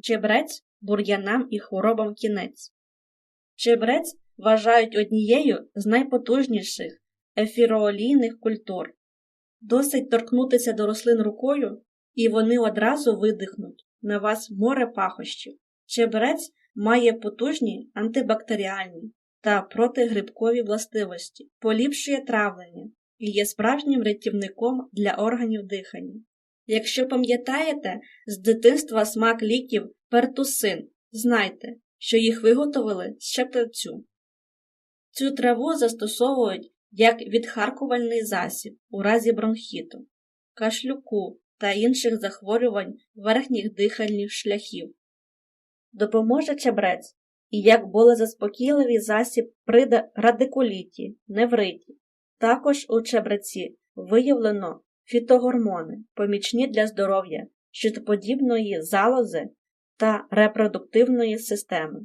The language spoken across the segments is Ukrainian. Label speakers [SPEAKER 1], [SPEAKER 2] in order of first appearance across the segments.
[SPEAKER 1] чебрець бур'янам і хворобам кінець. Чебрець вважають однією з найпотужніших ефіроолійних культур. Досить торкнутися до рослин рукою, і вони одразу видихнуть на вас море пахощів. Чебрець має потужні антибактеріальні та протигрибкові властивості, поліпшує травлення і є справжнім рятівником для органів дихання. Якщо пам'ятаєте з дитинства смак ліків пертусин, знайте, що їх виготовили з чебрецю. Цю траву застосовують як відхаркувальний засіб у разі бронхіту, кашлюку та інших захворювань верхніх дихальних шляхів. Допоможе чебрець і як болезаспокійливий засіб при радикуліті, невриті. Також у чебреці виявлено фітогормони, помічні для здоров'я, щитоподібної залози та репродуктивної системи.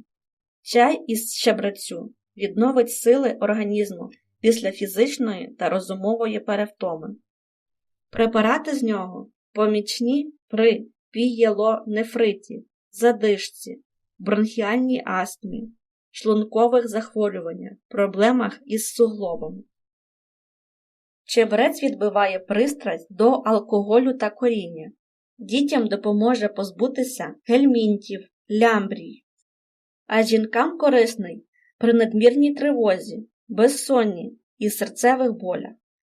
[SPEAKER 1] Чай із щебрецю відновить сили організму після фізичної та розумової перевтоми. Препарати з нього помічні при пієлонефриті, задишці, бронхіальній астмі, шлункових захворюваннях, проблемах із суглобами. Чебрець відбиває пристрасть до алкоголю та коріння. Дітям допоможе позбутися гельмінтів, лямбрій, а жінкам корисний при надмірній тривозі, безсонні і серцевих болях.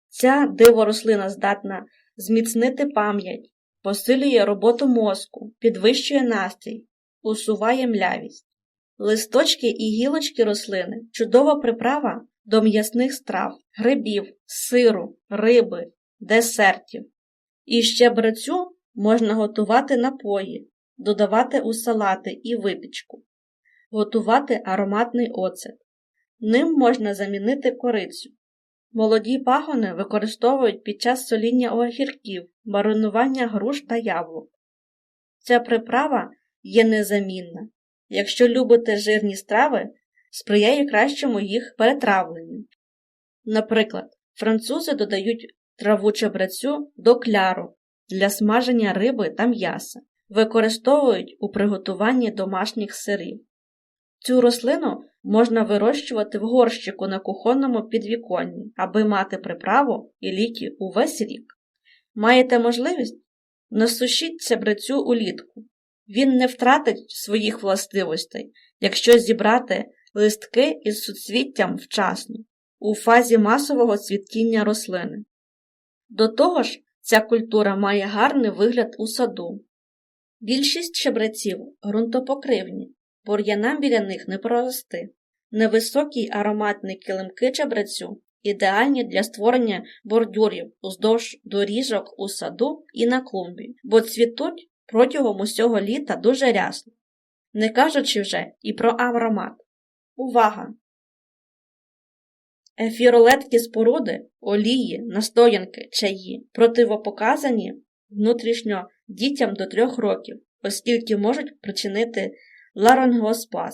[SPEAKER 1] Ця диворослина здатна зміцнити пам'ять, посилює роботу мозку, підвищує настрій, усуває млявість. Листочки і гілочки рослини чудова приправа до м'ясних страв, грибів, сиру, риби, десертів. І ще брацю можна готувати напої, додавати у салати і випічку, готувати ароматний оцет. Ним можна замінити корицю. Молоді пагони використовують під час соління огірків, маринування груш та яблук. Ця приправа є незамінна. Якщо любите жирні страви, сприяє кращому їх перетравленню. Наприклад, французи додають траву чебрецю до кляру для смаження риби та м'яса, використовують у приготуванні домашніх сирів. Цю рослину можна вирощувати в горщику на кухонному підвіконні, аби мати приправу і ліки увесь рік. Маєте можливість? Насушіть чебрецю улітку. Він не втратить своїх властивостей, якщо зібрати листки із суцвіттям вчасно, у фазі масового цвітіння рослини. До того ж, ця культура має гарний вигляд у саду. Більшість чебреців ґрунтопокривні, бур'янам біля них не прорости. Невисокі ароматні килимки чебрецю ідеальні для створення бордюрів уздовж доріжок у саду і на клумбі, бо цвітуть протягом усього літа дуже рясно, не кажучи вже і про аромат. Увага! Ефіролеткі споруди, олії, настоянки, чаї противопоказані внутрішньо дітям до 3 років, оскільки можуть причинити ларингоспазм.